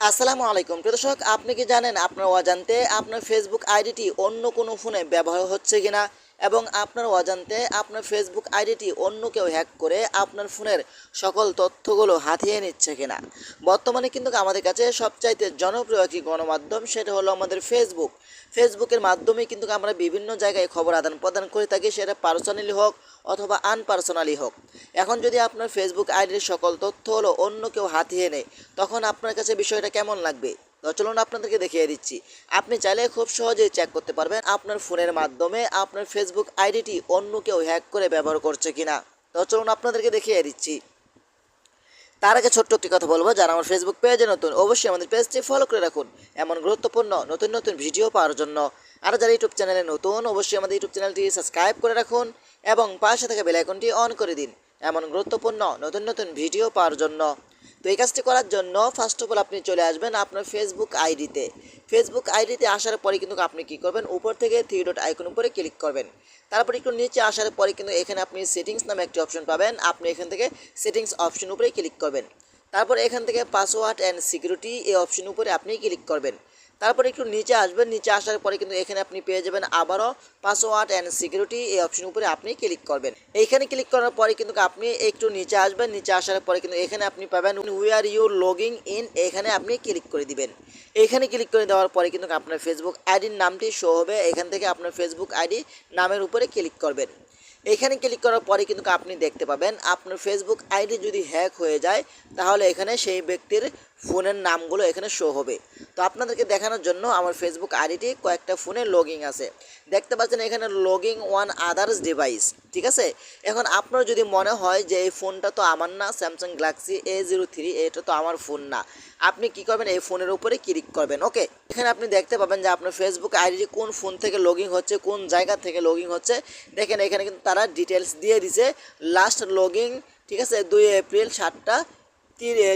আসসালামু আলাইকুম। প্রিয় দর্শক, আপনি কি জানেন আপনার অজান্তে আপনার ফেসবুক আইডিটি অন্য কোনো ফোনে ব্যবহার হচ্ছে কিনা? এবং আপনার অজান্তে আপনার ফেসবুক আইডিটি অন্য কেউ হ্যাক করে আপনার ফোনের সকল তথ্যগুলো হাতিয়ে নিচ্ছে কিনা। বর্তমানে কিন্তু আমাদের কাছে সবচাইতে জনপ্রিয় একটি গণমাধ্যম সেটা হলো আমাদের ফেসবুক ফেসবুকের মাধ্যমে কিন্তু আমরা বিভিন্ন জায়গায় খবর আদান প্রদান করে থাকি, সেটা পার্সোনালি হোক অথবা আনপার্সোনালি হোক। এখন যদি আপনার ফেসবুক আইডির সকল তথ্য হলো অন্য কেউ হাতিয়ে নেয়, তখন আপনার কাছে বিষয়টা কেমন লাগবে? তো চলুন আপনাদেরকে দেখিয়ে দিচ্ছি। আপনি চাইলে খুব সহজেই চেক করতে পারবেন আপনার ফোনের মাধ্যমে আপনার ফেসবুক আইডিটি অন্য কেউ হ্যাক করে ব্যবহার করছে কিনা। তো চলুন আপনাদেরকে দেখিয়ে দিচ্ছি। তার আগে ছোট্ট একটি কথা বলব, যারা আমার ফেসবুক পেজে নতুন, অবশ্যই আমাদের পেজটি ফলো করে রাখুন। এমন গুরুত্বপূর্ণ, নতুন নতুন ভিডিও পাওয়ার জন্য। আর যারা ইউটিউব চ্যানেলে নতুন, অবশ্যই আমাদের ইউটিউব চ্যানেলটি সাবস্ক্রাইব করে রাখুন এবং পাশে থাকা বেল আইকনটি অন করে দিন। এমন গুরুত্বপূর্ণ, নতুন নতুন ভিডিও পাওয়ার জন্য। এই কাজটি করার জন্য ফার্স্ট অফ অল আপনি চলে আসবেন আপনার ফেসবুক আইডিতে ফেসবুক আইডিতে আসার পরে কিন্তু আপনি কি করবেন? উপর থেকে থ্রি ডট আইকন উপরে ক্লিক করবেন। তারপর একটু নিচে আসার পরে কিন্তু এখানে আপনি সেটিংস নামে একটি অপশন পাবেন। আপনি এখান থেকে সেটিংস অপশন উপরে ক্লিক করবেন। তারপর এখান থেকে পাসওয়ার্ড অ্যান্ড সিকিউরিটি এই অপশন উপরে আপনি ক্লিক করবেন। তারপর একটু নিচে আসবেন, নিচে আসার পরে কিন্তু এখানে আপনি পেয়ে যাবেন আবারও পাসওয়ার্ড অ্যান্ড সিকিউরিটি এই অপশন উপরে আপনি ক্লিক করবেন। এইখানে ক্লিক করার পরে কিন্তু আপনি একটু নিচে আসবেন, নিচে আসার পরে কিন্তু এখানে আপনি পাবেন we are you logging in এখানে আপনি ক্লিক করে দিবেন। এখানে ক্লিক করে দেওয়ার পরে কিন্তু আপনার ফেসবুক আইডির নামটি শো হবে, এখান থেকে আপনার ফেসবুক আইডি নামের উপরে ক্লিক করবেন। এখানে ক্লিক করার পরে কিন্তু আপনি দেখতে পাবেন, আপনার ফেসবুক আইডি যদি হ্যাক হয়ে যায়, তাহলে এখানে সেই ব্যক্তির ফোনের নামগুলো এখানে শো হবে। তো আপনাদেরকে দেখানোর জন্য আমার ফেসবুক আইডিটি কয়েকটা ফোনে লগিং আছে। দেখতে পাচ্ছেন এখানে লগিং ওয়ান আদার্স ডিভাইস ঠিক আছে? এখন আপনার যদি মনে হয় যে এই ফোনটা তো আমার না Samsung Galaxy A zero three এটা তো আমার ফোন না, আপনি কি করবেন? এই ফোনের উপরে ক্লিক করবেন ওকে এখানে আপনি দেখতে পাবেন যে আপনার ফেসবুক আইডিটি কোন ফোন থেকে লগিং হচ্ছে, কোন জায়গা থেকে লগিং হচ্ছে। দেখেন এখানে কিন্তু তারা ডিটেলস দিয়ে দিছে। লাস্ট লগিং ঠিক আছে? দুই এপ্রিল সাতটা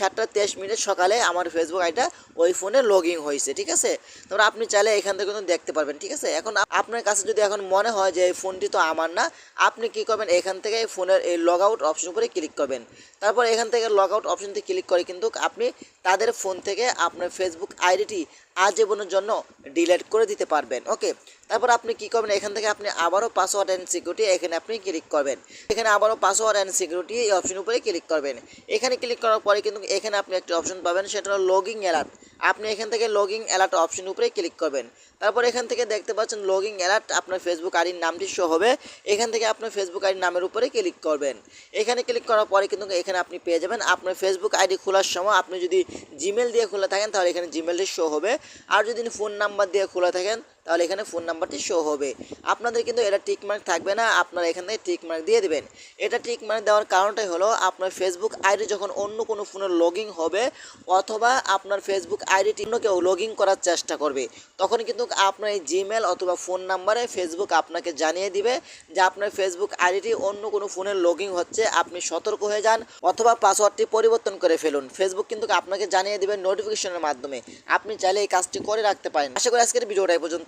সাতটা, তেইশ মিনিট সকালে আমার ফেসবুক আইটা ওই ফোনে লগ ইন হয়েছে, ঠিক আছে? তারপর আপনি চাইলে এখান থেকে কিন্তু দেখতে পারবেন, ঠিক আছে? এখন আপনার কাছে যদি এখন মনে হয় যে এই ফোনটি তো আমার না, আপনি কি করবেন? এখান থেকে এই ফোনের এই লগ আউট অপশন উপরে ক্লিক করবেন। তারপর এখান থেকে লগ আউট অপশনটি ক্লিক করে কিন্তু আপনি তাদের ফোন থেকে আপনার ফেসবুক আইডিটি আজীবনের জন্য ডিলিট করে দিতে পারবেন ওকে তারপর আপনি কি করবেন? এখান থেকে আপনি আবারও পাসওয়ার্ড অ্যান্ড সিকিউরিটি এখানে আপনি ক্লিক করবেন। এখানে আবারও পাসওয়ার্ড অ্যান্ড সিকিউরিটি এই অপশন উপরে ক্লিক করবেন। এখানে ক্লিক করার পরে কিন্তু এখানে আপনি একটি অপশন পাবেন, সেটা হলো লগিং অ্যালার্ট আপনি এখান থেকে লগিং অ্যালার্ট অপশন উপরে ক্লিক করবেন। তারপর এখান থেকে দেখতে পাচ্ছেন লগিং অ্যালার্ট আপনার ফেসবুক আইডির নামটি শো হবে। এখান থেকে আপনার ফেসবুক আইডির নামের উপরে ক্লিক করবেন। এখানে ক্লিক করার পরে কিন্তু এখানে আপনি পেয়ে যাবেন আপনার ফেসবুক আইডি খোলার সময় আপনি যদি জিমেল দিয়ে খোলা থাকেন তাহলে এখানে জিমেলটি শো হবে। আর যদি ফোন নাম্বার দিয়ে খোলা থাকেন তাহলে এখানে ফোন নাম্বারটি শো হবে। আপনাদের কিন্তু এটা টিক মার্ক থাকবে না, আপনারা এখান থেকে টিক মার্ক দিয়ে দেবেন। এটা টিক মার্ক দেওয়ার কারণটাই হলো, আপনার ফেসবুক আইডি যখন অন্য কোনো ফোনে লগ হবে, অথবা আপনার ফেসবুক আইডিটি অন্য কেউ লগ করার চেষ্টা করবে তখন কিন্তু আপনার এই জিমেল অথবা ফোন নাম্বারে ফেসবুক আপনাকে জানিয়ে দিবে যে আপনার ফেসবুক আইডিটি অন্য কোনো ফোনে লগ হচ্ছে, আপনি সতর্ক হয়ে যান, অথবা পাসওয়ার্ডটি পরিবর্তন করে ফেলুন। ফেসবুক কিন্তু আপনাকে জানিয়ে দিবে নোটিফিকেশনের মাধ্যমে। আপনি চাইলে এই কাজটি করে রাখতে পারেন। আশা করি আজকের ভিডিওটা এই